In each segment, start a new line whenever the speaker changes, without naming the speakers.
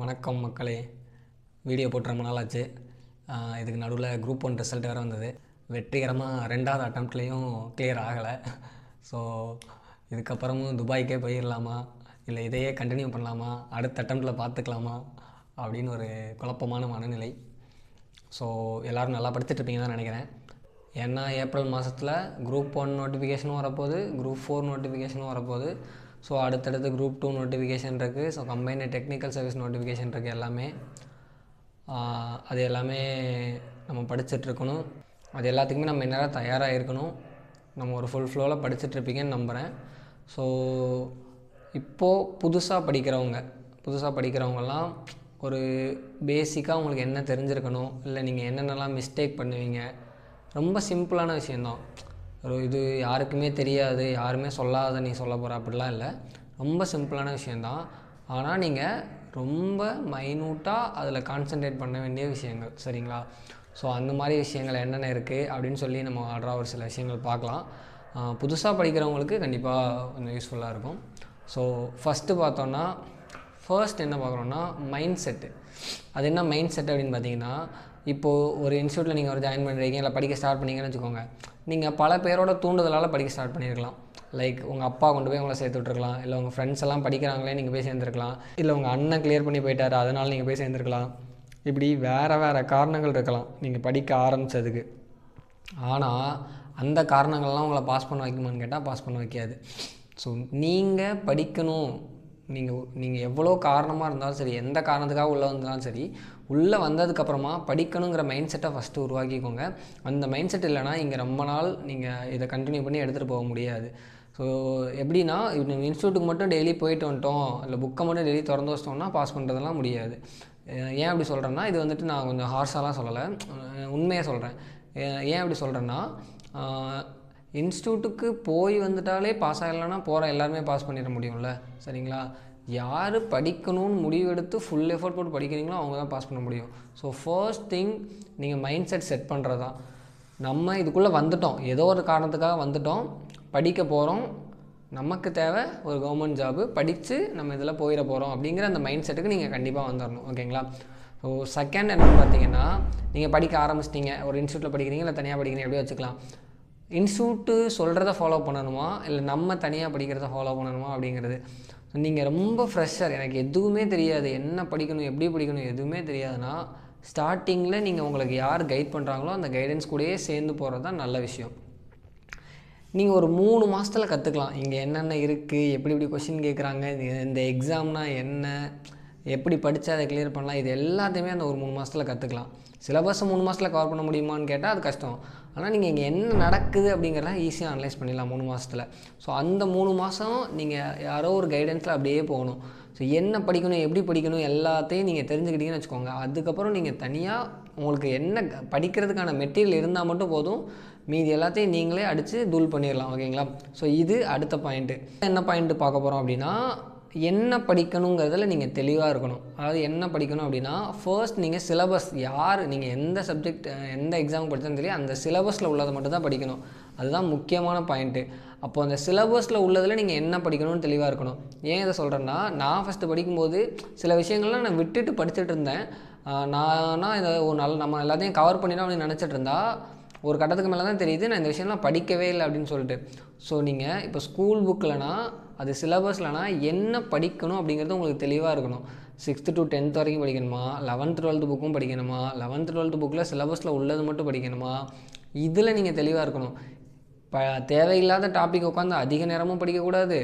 வணக்கம் மக்களே. வீடியோ போட்டு ரொம்ப நாள் ஆச்சு இதுக்கு நடுவில் குரூப் ஒன் ரிசல்ட் வேறு வந்தது. வெற்றிகரமாக ரெண்டாவது அட்டம்ப்ட்லேயும் கிளியர் ஆகலை. ஸோ இதுக்கப்புறமும் துபாய்க்கே போயிடலாமா இல்லை இதையே கண்டினியூ பண்ணலாமா? அடுத்த அட்டம்ப்டில் பார்த்துக்கலாமா அப்படின்னு ஒரு குழப்பமான மனநிலை. ஸோ எல்லோரும் நல்லா படிச்சுட்டு தான் நினைக்கிறேன். ஏன்னா ஏப்ரல் மாதத்தில் குரூப் ஒன் நோட்டிஃபிகேஷனும் வரப்போகுது குரூப் ஃபோர் நோட்டிஃபிகேஷனும் வரப்போகுது. ஸோ அடுத்தடுத்து குரூப் டூ நோட்டிஃபிகேஷன் இருக்குது so combined technical service notification இருக்குது எல்லாமே. அது எல்லாமே நம்ம படிச்சுட்ருக்கணும் அது எல்லாத்துக்குமே நம்ம இந்நேரம் தயாராக இருக்கணும் நம்ம ஒரு ஃபுல் ஃப்ளோவில் படிச்சுட்ருப்பீங்கன்னு நம்புகிறேன் ஸோ இப்போது புதுசாக படிக்கிறவங்க புதுசாக படிக்கிறவங்கலாம் ஒரு பேசிக்காக உங்களுக்கு என்ன தெரிஞ்சிருக்கணும்? இல்லை நீங்கள் என்னென்னலாம் மிஸ்டேக் பண்ணுவீங்க? ரொம்ப சிம்பிளான விஷயந்தான் இது யாருக்குமே தெரியாது யாருமே சொல்லாத நீ சொல்ல போகிற அப்படிலாம் இல்லை. ரொம்ப சிம்பிளான விஷயந்தான் ஆனால் நீங்கள் ரொம்ப மைனூட்டாக அதில் கான்சென்ட்ரேட் பண்ண வேண்டிய விஷயங்கள் சரிங்களா? ஸோ அந்த மாதிரி விஷயங்கள் என்னென்ன இருக்குது அப்படின்னு சொல்லி நம்ம ஆர்டராக ஒரு சில விஷயங்கள் பார்க்கலாம். புதுசாக படிக்கிறவங்களுக்கு கண்டிப்பாக கொஞ்சம் யூஸ்ஃபுல்லாக இருக்கும். ஸோ ஃபஸ்ட்டு பார்த்தோன்னா ஃபர்ஸ்ட் என்ன பார்க்குறோன்னா மைண்ட் செட்டு அது என்ன மைண்ட் செட் அப்படின்னு பார்த்தீங்கன்னா இப்போது ஒரு இன்ஸ்டியூட்டில் நீங்கள் ஒரு ஜாயின் பண்ணுறீங்க இல்லை படிக்க ஸ்டார்ட் பண்ணீங்கன்னு வச்சுக்கோங்க. நீங்கள் பல பேரோட தூண்டுதலால் படிக்க ஸ்டார்ட் பண்ணியிருக்கலாம். லைக் உங்கள் அப்பா கொண்டு போய் உங்களை சேர்த்து விட்ருக்கலாம் இல்லை உங்கள் ஃப்ரெண்ட்ஸ் எல்லாம் படிக்கிறாங்களே நீங்கள் போய் சேர்ந்துருக்கலாம். இல்லை உங்கள் அண்ணன் கிளியர் பண்ணி போயிட்டார் அதனால் நீங்கள் போய் சேர்ந்துருக்கலாம். இப்படி வேறு வேறு காரணங்கள் இருக்கலாம். நீங்கள் படிக்க ஆரம்பித்ததுக்கு ஆனால் அந்த காரணங்கள்லாம் உங்களை பாஸ் பண்ண வைக்குமான்னு கேட்டால் பாஸ் பண்ண வைக்காது. ஸோ நீங்கள் படிக்கணும். நீங்கள் நீங்கள் எவ்வளோ காரணமாக இருந்தாலும் சரி எந்த காரணத்துக்காக உள்ளே வந்தாலும் சரி உள்ளே வந்ததுக்கப்புறமா படிக்கணுங்கிற மைண்ட் செட்டை ஃபஸ்ட்டு உருவாக்கிக்கோங்க. அந்த மைண்ட் செட் இல்லைனா இங்கே ரொம்ப நாள் நீங்கள் இதை கண்டினியூ பண்ணி எடுத்துகிட்டு போக முடியாது. ஸோ எப்படின்னா இப்போ இன்ஸ்டியூட்டுக்கு மட்டும் டெய்லி போயிட்டு வந்துட்டோம் இல்லை புக்கை மட்டும் டெய்லி திறந்து வச்சிட்டோம்னா பாஸ் பண்ணுறதெல்லாம் முடியாது. ஏன் அப்படி சொல்கிறேன்னா இது வந்துட்டு நான் கொஞ்சம் ஹார்ஷாலாம் சொல்லலை உண்மையாக சொல்கிறேன் ஏன் அப்படி சொல்கிறேன்னா இன்ஸ்டியூட்டுக்கு போய் வந்துட்டாலே பாஸ் ஆகலைன்னா போகிற எல்லாருமே பாஸ் பண்ணிட முடியும்ல? சரிங்களா? யார் படிக்கணும்னு முடிவெடுத்து ஃபுல் எஃபோர்ட் போட்டு படிக்கிறீங்களோ அவங்க தான் பாஸ் பண்ண முடியும். ஸோ ஃபர்ஸ்ட் திங் நீங்கள் மைண்ட் செட் செட் பண்ணுறது தான் நம்ம இதுக்குள்ளே வந்துட்டோம். ஏதோ ஒரு காரணத்துக்காக வந்துட்டோம். படிக்க போகிறோம் நமக்கு தேவை ஒரு கவர்மெண்ட் ஜாபு படித்து நம்ம இதில் போயிட போகிறோம் அப்படிங்கிற அந்த மைண்ட் செட்டுக்கு நீங்கள் கண்டிப்பாக வந்துடணும் ஓகேங்களா? ஸோ செகண்ட் என்னென்னு பார்த்தீங்கன்னா நீங்கள் படிக்க ஆரம்பிச்சிட்டிங்க. ஒரு இன்ஸ்டியூட்டில் படிக்கிறீங்க இல்லை தனியாக படிக்கிறீங்க எப்படி வச்சுக்கலாம். இன்ஸ்டியூட்டு சொல்கிறத ஃபாலோ பண்ணணுமா? இல்லை நம்ம தனியாக படிக்கிறத ஃபாலோ பண்ணணுமா அப்படிங்கிறது. நீங்கள் ரொம்ப ஃப்ரெஷ்ஷர் எனக்கு எதுவுமே தெரியாது. என்ன படிக்கணும் எப்படி படிக்கணும் எதுவுமே தெரியாதுன்னா ஸ்டார்டிங்கில் நீங்கள் உங்களுக்கு யார் கைட் பண்ணுறாங்களோ அந்த கைடன்ஸ் கூடயே சேர்ந்து போகிறது தான் நல்ல விஷயம். நீங்கள் ஒரு மூணு மாதத்தில் கற்றுக்கலாம் இங்கே என்னென்ன இருக்குது எப்படி எப்படி கொஷின் கேட்குறாங்க இந்த எக்ஸாம்னா என்ன எப்படி படித்தா அதை கிளியர் பண்ணலாம் இது எல்லாத்தையுமே அந்த ஒரு மூணு மாதத்தில் கற்றுக்கலாம் சிலபஸை மூணு மாதத்தில் கவர் பண்ண முடியுமான்னு கேட்டால் அது கஷ்டம். ஆனால் நீங்கள் இங்கே என்ன நடக்குது அப்படிங்கிறத ஈஸியாக அனலைஸ் பண்ணிடலாம் மூணு மாதத்தில் ஸோ அந்த மூணு மாதம் நீங்கள் யாரோ ஒரு கைடன்ஸில் அப்படியே போகணும். ஸோ என்ன படிக்கணும் எப்படி படிக்கணும் எல்லாத்தையும் நீங்கள் தெரிஞ்சுக்கிட்டீங்கன்னு வச்சுக்கோங்க. அதுக்கப்புறம் நீங்கள் தனியாக உங்களுக்கு என்ன படிக்கிறதுக்கான மெட்டீரியல் இருந்தால் மட்டும் போதும். மீதி எல்லாத்தையும் நீங்களே அடித்து தூள் பண்ணிடலாம் ஓகேங்களா ஸோ இது அடுத்த பாயிண்ட்டு என்ன பாயிண்ட்டு பார்க்க போகிறோம் அப்படின்னா என்ன படிக்கணுங்கிறதுல நீங்கள் தெளிவாக இருக்கணும். அதாவது என்ன படிக்கணும் அப்படின்னா ஃபர்ஸ்ட் நீங்கள் சிலபஸ் யார் நீங்கள் எந்த சப்ஜெக்ட் எந்த எக்ஸாம் படித்தாலும் தெரியும் அந்த சிலபஸில் உள்ளதை மட்டும் தான் படிக்கணும். அதுதான் முக்கியமான பாயிண்ட்டு அப்போ அந்த சிலபஸில் உள்ளதில் நீங்கள் என்ன படிக்கணும்னு தெளிவாக இருக்கணும். ஏன் இதை சொல்கிறேன்னா நான் ஃபஸ்ட்டு படிக்கும்போது சில விஷயங்கள்லாம் நான் விட்டுட்டு படிச்சுட்டு இருந்தேன். நானா இதை ஒரு நல்ல நம்ம எல்லாத்தையும் கவர் பண்ணிடணும் அப்படின்னு நினச்சிட்டு இருந்தா ஒரு கட்டத்துக்கு மேலே தான் தெரியுது நான் இந்த விஷயம்லாம் படிக்கவே இல்லை அப்படின்னு சொல்லிட்டு. ஸோ நீங்கள் இப்போ ஸ்கூல் புக்கில்னா அது சிலபஸ்லனா என்ன படிக்கணும் அப்படிங்கிறது உங்களுக்கு தெளிவாக இருக்கணும். சிக்ஸ்த்து டு டென்த் வரைக்கும் படிக்கணுமா? லெவன்த் டுவெல்த்து புக்கும் படிக்கணுமா? லெவன்த் டுவெல்த்து புக்கில் சிலபஸில் உள்ளது மட்டும் படிக்கணுமா? இதில் நீங்கள் தெளிவாக இருக்கணும். இப்போ தேவையில்லாத டாபிக் உட்காந்து அதிக நேரமும் படிக்கக்கூடாது.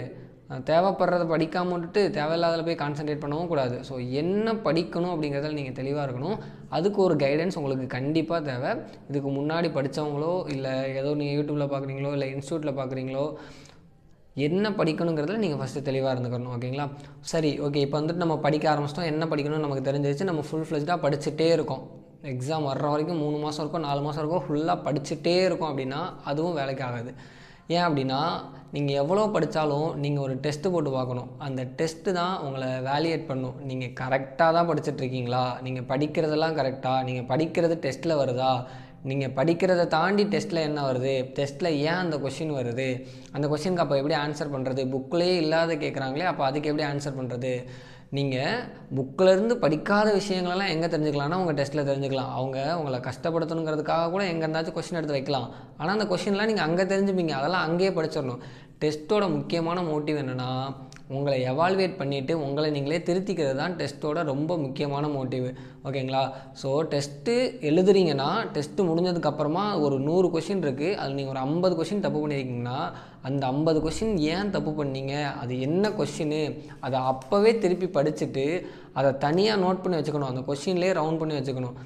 தேவைப்படுறத படிக்காமல் விட்டுட்டு தேவையில்லாததில் போய் கான்சன்ட்ரேட் பண்ணவும் கூடாது. ஸோ என்ன படிக்கணும் அப்படிங்கிறதுல நீங்கள் தெளிவாக இருக்கணும். அதுக்கு ஒரு கைடன்ஸ் உங்களுக்கு கண்டிப்பாக தேவை. இதுக்கு முன்னாடி படித்தவங்களோ இல்லை ஏதோ நீங்கள் யூடியூப்பில் பார்க்குறீங்களோ இல்லை இன்ஸ்டியூட்டில் பார்க்குறீங்களோ என்ன படிக்கணுங்கிறதுல நீங்கள் ஃபஸ்ட்டு தெளிவாக இருந்துக்கணும் ஓகேங்களா சரி ஓகே இப்போ வந்துட்டு நம்ம படிக்க ஆரம்பிச்சிட்டோம். என்ன படிக்கணும்னு நமக்கு தெரிஞ்சிருச்சு. நம்ம ஃபுல் ஃப்ளெஜ்டாக படிச்சுட்டே இருக்கோம். எக்ஸாம் வர்ற வரைக்கும் மூணு மாதம் இருக்கும் நாலு மாதம் இருக்கும் ஃபுல்லாக படிச்சுட்டே இருக்கும் அப்படின்னா அதுவும் வேலைக்கு ஆகாது. ஏன் அப்படின்னா நீங்கள் எவ்வளோ படித்தாலும் நீங்கள் ஒரு டெஸ்ட்டு போட்டு பார்க்கணும். அந்த டெஸ்ட்டு தான் உங்களை வேலியேட் பண்ணும். நீங்கள் கரெக்டாக தான் படிச்சுட்ருக்கீங்களா நீங்கள் படிக்கிறதெல்லாம் கரெக்டாக நீங்கள் படிக்கிறது டெஸ்ட்டில் வருதா? நீங்கள் படிக்கிறத தாண்டி டெஸ்ட்டில் என்ன வருது? டெஸ்ட்டில் ஏன் அந்த கொஷின் வருது? அந்த கொஷினுக்கு அப்போ எப்படி ஆன்சர் பண்ணுறது புக்லேயே இல்லாத கேட்குறாங்களே அப்போ அதுக்கு எப்படி ஆன்சர் பண்ணுறது நீங்கள் புக்கிலேருந்து படிக்காத விஷயங்களெல்லாம் எங்கே தெரிஞ்சுக்கலாம்னா உங்கள் டெஸ்ட்டில் தெரிஞ்சுக்கலாம். அவங்க உங்களை கஷ்டப்படுத்தணுங்கிறதுக்காக கூட எங்கே இருந்தாச்சும் கொஷின் எடுத்து வைக்கலாம். ஆனால் அந்த கொஷின்லாம் நீங்கள் அங்கே தெரிஞ்சுப்பீங்க. அதெல்லாம் அங்கேயே படிச்சிடணும். டெஸ்ட்டோட முக்கியமான மோட்டிவ் என்னென்னா உங்களை எவால்வேட் பண்ணிவிட்டு உங்களை நீங்களே திருத்திக்கிறது தான் டெஸ்ட்டோட ரொம்ப முக்கியமான மோட்டிவ் ஓகேங்களா ஸோ டெஸ்ட்டு எழுதுறீங்கன்னா டெஸ்ட்டு முடிஞ்சதுக்கப்புறமா ஒரு நூறு கொஷின் இருக்குது அதில் நீங்கள் ஒரு ஐம்பது கொஷின் தப்பு பண்ணியிருக்கீங்கன்னா அந்த ஐம்பது கொஷின் ஏன் தப்பு பண்ணீங்க? அது என்ன கொஷின்னு அதை அப்போவே திருப்பி படிச்சுட்டு அதை தனியாக நோட் பண்ணி வச்சுக்கணும். அந்த கொஷின்லேயே ரவுண்ட் பண்ணி வச்சுக்கணும்.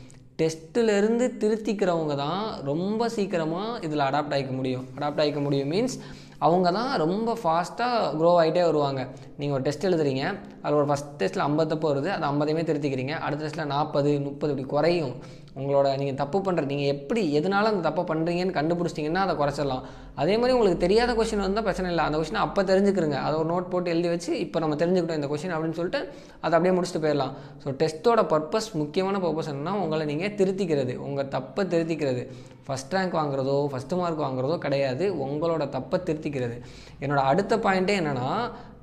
டெஸ்ட்டிலேருந்து திருத்திக்கிறவங்க தான் ரொம்ப சீக்கிரமாக இதில் அடாப்ட் ஆகிக்க முடியும். அடாப்ட் ஆகிக்க முடியும் மீன்ஸ் அவங்க தான் ரொம்ப ஃபாஸ்ட்டாக க்ரோ ஆகிட்டே வருவாங்க. நீங்கள் ஒரு டெஸ்ட் எழுதுறீங்க அதில் ஒரு ஃபஸ்ட் டெஸ்ட்டில் ஐம்பது தப்பு வருது அது ஐம்பதையுமே திருத்திக்கிறீங்க. அடுத்த டெஸ்ட்டில் நாற்பது முப்பது இப்படி குறையும். உங்களோட நீங்கள் தப்பு பண்ணுற நீங்கள் எப்படி எதனால அந்த தப்பை பண்ணுறீங்கன்னு கண்டுபிடிச்சிட்டிங்கன்னா அதை குறைச்சிடலாம். அதே மாதிரி உங்களுக்கு தெரியாத கொஷின் வந்தால் பிரச்சனை இல்லை. அந்த கொஷினை அப்போ தெரிஞ்சுக்கிறங்க அதை ஒரு நோட் போட்டு எழுதி வச்சு இப்போ நம்ம தெரிஞ்சுக்கிட்டோம் இந்த கொஷின் அப்படின்னு சொல்லிட்டு அதை அப்படியே முடிச்சுட்டு போயிடலாம். ஸோ டெஸ்ட்டோட பர்பஸ் முக்கியமான பர்பஸ் என்னன்னா உங்களை நீங்கள் திருத்திக்கிறது. உங்கள் தப்பை திருத்திக்கிறது. ஃபஸ்ட் ரேங்க் வாங்குறதோ ஃபஸ்ட்டு மார்க் வாங்குறதோ கிடையாது. உங்களோட தப்பை திருத்திக்கிறது. என்னோடய அடுத்த பாயிண்ட்டே என்னென்னா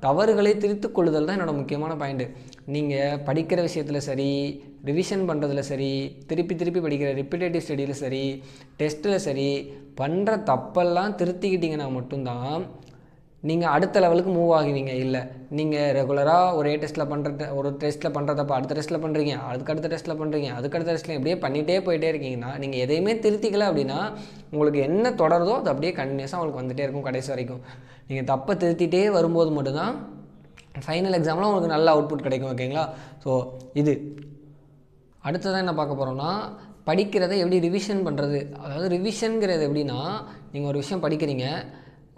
தவறுகளை திருத்திக் கொள்ளுதல் தான் என்னோடய முக்கியமான பாயிண்ட்டு நீங்கள் படிக்கிற விஷயத்தில் சரி ரிவிஷன் பண்ணுறதுல சரி திருப்பி திருப்பி படிக்கிற ரிப்பிட்டேட்டிவ் ஸ்டடியில் சரி டெஸ்ட்டில் சரி பண்ணுற தப்பெல்லாம் திருத்திக்கிட்டிங்கன்னா மட்டும்தான் நீங்கள் அடுத்த லெவலுக்கு மூவ் ஆகுவீங்க. இல்லை நீங்கள் ரெகுலராக ஒரே டெஸ்ட்டில் பண்ணுற ஒரு டெஸ்ட்டில் பண்ணுறதப்ப அடுத்த டெஸ்ட்டில் பண்ணுறீங்க அதுக்கு அடுத்த டெஸ்ட்டில் பண்ணுறீங்க அதுக்கு அடுத்த டெஸ்ட்டில் இப்படியே பண்ணிகிட்டே போயிட்டே இருக்கீங்கன்னா நீங்கள் எதையுமே திருத்திக்கல அப்படின்னா உங்களுக்கு என்ன தொடருதோ அது அப்படியே கண்டினியூஸாக உங்களுக்கு வந்துகிட்டே இருக்கும் கடைசி வரைக்கும். நீங்கள் தப்பை திருத்திட்டே வரும்போது மட்டும்தான் ஃபைனல் எக்ஸாமில் உங்களுக்கு நல்ல அவுட்புட் கிடைக்கும் ஓகேங்களா ஸோ இது. அடுத்ததான் என்ன பார்க்க போகிறோம்னா படிக்கிறதை எப்படி ரிவிஷன் பண்ணுறது அதாவது ரிவிஷனுங்கிறது எப்படின்னா நீங்கள் ஒரு விஷயம் படிக்கிறீங்க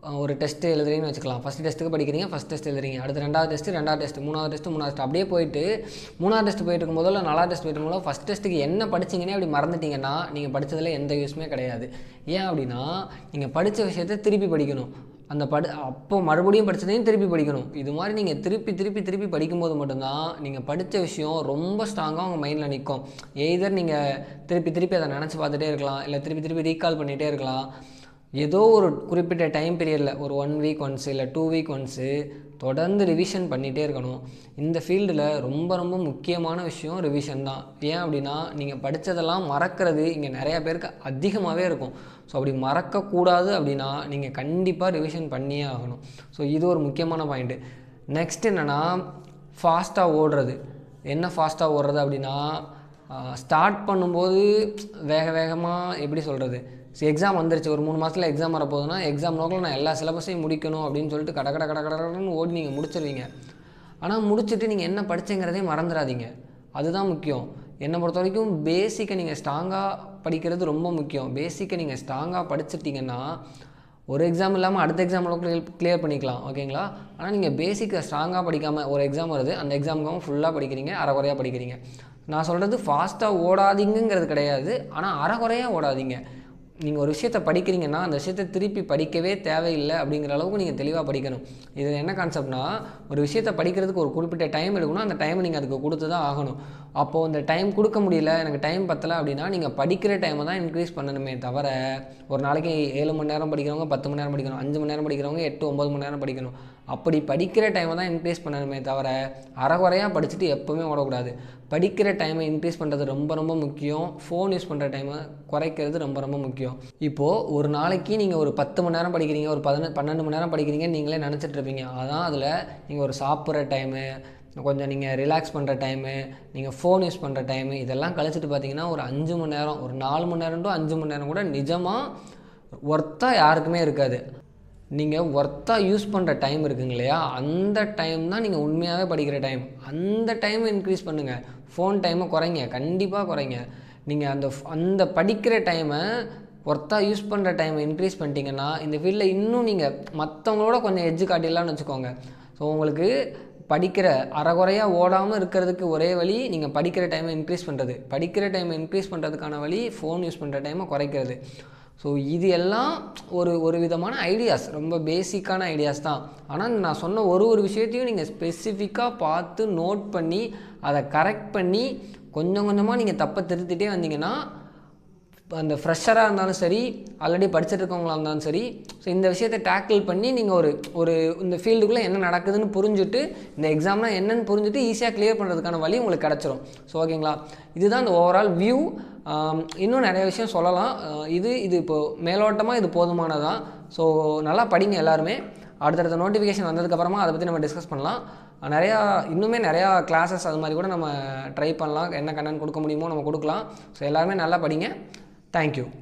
ஒரு டெஸ்ட்டு எழுதுறீங்கன்னு வச்சுக்கலாம். ஃபஸ்ட் டெஸ்ட்டுக்கு படிக்கிறீங்க ஃபஸ்ட் டெஸ்ட் எழுதுறீங்க. அடுத்து ரெண்டாவது டெஸ்ட்டு ரெண்டாவது டெஸ்ட் மூணாவது டெஸ்ட்டு மூணாவது டெஸ்ட் அப்படியே போயிட்டு மூணாவது டெஸ்ட் போயிட்டு இருக்கும் போதில் நாலாவது டெஸ்ட் போயிட்டு இருக்கும்போது ஃபஸ்ட் டெஸ்ட்டுக்கு என்ன படிச்சிங்கன்னே அப்படி மறந்துட்டீங்கன்னா நீங்கள் படித்ததில் எந்த யூஸுமே கிடையாது. ஏன் அப்படின்னா நீங்கள் படித்த விஷயத்தை திருப்பி படிக்கணும். அந்த படி அப்போ மறுபடியும் படித்ததையும் திருப்பி படிக்கணும். இது மாதிரி நீங்கள் திருப்பி திருப்பி திருப்பி படிக்கும்போது மட்டும்தான் நீங்கள் படித்த விஷயம் ரொம்ப ஸ்ட்ராங்காக உங்கள் மைண்டில் நிற்கும் எய்தர் நீங்கள் திருப்பி திருப்பி அதை நினச்சி பார்த்துட்டே இருக்கலாம் இல்லை திருப்பி திருப்பி ரீகால் பண்ணிகிட்டே இருக்கலாம். ஏதோ ஒரு குறிப்பிட்ட டைம் பீரியடில் ஒரு ஒன் வீக் ஒன்ஸு இல்லை டூ வீக் ஒன்ஸு தொடர்ந்து ரிவிஷன் பண்ணிகிட்டே இருக்கணும். இந்த ஃபீல்டில் ரொம்ப ரொம்ப முக்கியமான விஷயம் ரிவிஷன் தான். ஏன் அப்படின்னா நீங்கள் படித்ததெல்லாம் மறக்கிறது இங்கே நிறையா பேருக்கு அதிகமாகவே இருக்கும். ஸோ அப்படி மறக்கக்கூடாது அப்படின்னா நீங்கள் கண்டிப்பாக ரிவிஷன் பண்ணியே ஆகணும். ஸோ இது ஒரு முக்கியமான பாயிண்ட்டு நெக்ஸ்ட் என்னென்னா ஃபாஸ்ட்டாக ஓடுறது. என்ன ஃபாஸ்ட்டாக ஓடுறது அப்படின்னா ஸ்டார்ட் பண்ணும்போது வேக வேகமாக எப்படி சொல்கிறது எக்ஸாம் வந்துருச்சு. ஒரு மூணு மாதத்தில் எக்ஸாம் வரப்போகுதுன்னா எக்ஸாம் நோக்கில் நான் எல்லா சிலபஸையும் முடிக்கணும் அப்படின்னு சொல்லிட்டு கட கட கட கட கடன்னு ஓடி நீங்கள் முடிச்சிருவீங்க. ஆனால் முடிச்சுட்டு நீங்கள் என்ன படிச்சேங்கிறதே மறந்துடாதீங்க அதுதான் முக்கியம். என்னை பொறுத்த வரைக்கும் பேசிக்கை நீங்கள் ஸ்ட்ராங்காக படிக்கிறது ரொம்ப முக்கியம். பேசிக்கை நீங்கள் ஸ்ட்ராங்காக படிச்சிட்டிங்கன்னா ஒரு எக்ஸாம் இல்லாமல் அடுத்த எக்ஸாம் கிளியர் கிளியர் பண்ணிக்கலாம். ஓகேங்களா ஆனால் நீங்கள் பேசிக்கை ஸ்ட்ராங்காக படிக்காமல் ஒரு எக்ஸாம் வருது அந்த எக்ஸாமுக்காக ஃபுல்லாக படிக்கிறீங்க அரைக்குறையாக படிக்கிறீங்க. நான் சொல்கிறது ஃபாஸ்ட்டாக ஓடாதீங்கங்கிறது கிடையாது. ஆனால் அரைக்குறையாக ஓடாதீங்க. நீங்கள் ஒரு விஷயத்தை படிக்கிறீங்கன்னா அந்த விஷயத்தை திருப்பி படிக்கவே தேவையில்லை அப்படிங்கிற அளவுக்கு நீங்கள் தெளிவாக படிக்கணும். இது என்ன கான்செப்ட்னா ஒரு விஷயத்தை படிக்கிறதுக்கு ஒரு குறிப்பிட்ட டைம் எடுக்கணும். அந்த டைமை நீங்கள் அதுக்கு கொடுத்து தான் ஆகணும். அப்போது அந்த டைம் கொடுக்க முடியல எனக்கு டைம் பத்தலை அப்படின்னா நீங்கள் படிக்கிற டைமை தான் இன்க்ரீஸ் பண்ணணுமே தவிர ஒரு நாளைக்கு ஏழு மணி நேரம் படிக்கிறவங்க பத்து மணி நேரம் படிக்கணும் அஞ்சு மணி நேரம் படிக்கிறவங்க எட்டு ஒம்பது மணி நேரம் படிக்கணும். அப்படி படிக்கிற டைமை தான் இன்க்ரீஸ் பண்ணணுமே தவிர அறகுறையாக படிச்சுட்டு எப்போவுமே ஓடக்கூடாது. படிக்கிற டைமை இன்க்ரீஸ் பண்ணுறது ரொம்ப ரொம்ப முக்கியம். ஃபோன் யூஸ் பண்ணுற டைமை குறைக்கிறது ரொம்ப ரொம்ப முக்கியம். இப்போது ஒரு நாளைக்கு நீங்கள் ஒரு பத்து மணி நேரம் படிக்கிறீங்க ஒரு பதின பன்னெண்டு மணி நேரம் படிக்கிறீங்கன்னு நீங்களே நினச்சிட்ருப்பீங்க அதான் அதில் நீங்கள் ஒரு சாப்பிட்ற டைமு கொஞ்சம் நீங்கள் ரிலாக்ஸ் பண்ணுற டைமு நீங்கள் ஃபோன் யூஸ் பண்ணுற டைமு இதெல்லாம் கழிச்சிட்டு பார்த்தீங்கன்னா ஒரு அஞ்சு மணி நேரம் ஒரு நாலு மணி நேரம் டு அஞ்சு மணி நேரம் கூட நிஜமாக ஒர்த்தாக யாருக்குமே இருக்காது. நீங்கள் ஒர்த்தாக யூஸ் பண்ணுற டைம் இருக்குங்க இல்லையா? அந்த டைம் தான் நீங்கள் உண்மையாகவே படிக்கிற டைம் அந்த டைமை இன்க்ரீஸ் பண்ணுங்கள் ஃபோன் டைமை குறைங்க. கண்டிப்பாக குறைங்க. நீங்கள் அந்த அந்த படிக்கிற டைமை ஒர்த்தாக யூஸ் பண்ணுற டைமை இன்க்ரீஸ் பண்ணிட்டீங்கன்னா இந்த ஃபீல்டில் இன்னும் நீங்கள் மற்றவங்களோட கொஞ்சம் எஜ்ஜு காட்டிடலாம்னு வச்சுக்கோங்க. ஸோ உங்களுக்கு படிக்கிற அறகுறையாக ஓடாமல் இருக்கிறதுக்கு ஒரே வழி நீங்கள் படிக்கிற டைமை இன்க்ரீஸ் பண்ணுறது படிக்கிற டைமை இன்க்ரீஸ் பண்ணுறதுக்கான வழி ஃபோன் யூஸ் பண்ணுற டைமை குறைக்கிறது. ஸோ இது எல்லாம் ஒரு ஒரு விதமான ஐடியாஸ் ரொம்ப பேசிக்கான ஐடியாஸ் தான். ஆனால் நான் சொன்ன ஒரு ஒரு விஷயத்தையும் நீங்கள் ஸ்பெசிஃபிக்காக பார்த்து நோட் பண்ணி அதை கரெக்ட் பண்ணி கொஞ்சம் கொஞ்சமாக நீங்கள் தப்பை திருத்திட்டே வந்தீங்கன்னா அந்த ஃப்ரெஷராக இருந்தாலும் சரி ஆல்ரெடி படிச்சுட்டு இருக்கவங்களா இருந்தாலும் சரி ஸோ இந்த விஷயத்தை டேக்கிள் பண்ணி நீங்கள் ஒரு ஒரு இந்த ஃபீல்டுக்குள்ளே என்ன நடக்குதுன்னு புரிஞ்சுட்டு இந்த எக்ஸாம்லாம் என்னென்னு புரிஞ்சுட்டு ஈஸியாக கிளியர் பண்ணுறதுக்கான வழி உங்களுக்கு கிடச்சிரும். ஸோ ஓகேங்களா இதுதான் இந்த ஓவரால் வியூ இன்னும் நிறைய விஷயம் சொல்லலாம். இது இது இப்போது மேலோட்டமாக இது போதுமானதான் ஸோ நல்லா படிங்க எல்லாருமே. அடுத்தடுத்த நோட்டிஃபிகேஷன் வந்ததுக்கப்புறமா அதை பற்றி நம்ம டிஸ்கஸ் பண்ணலாம். நிறையா இன்னுமே நிறையா கிளாஸஸ் அது மாதிரி கூட நம்ம ட்ரை பண்ணலாம். என்ன கண்டென்ட் கொடுக்க முடியுமோ நம்ம கொடுக்கலாம். ஸோ எல்லாருமே நல்லா படிங்க. Thank you.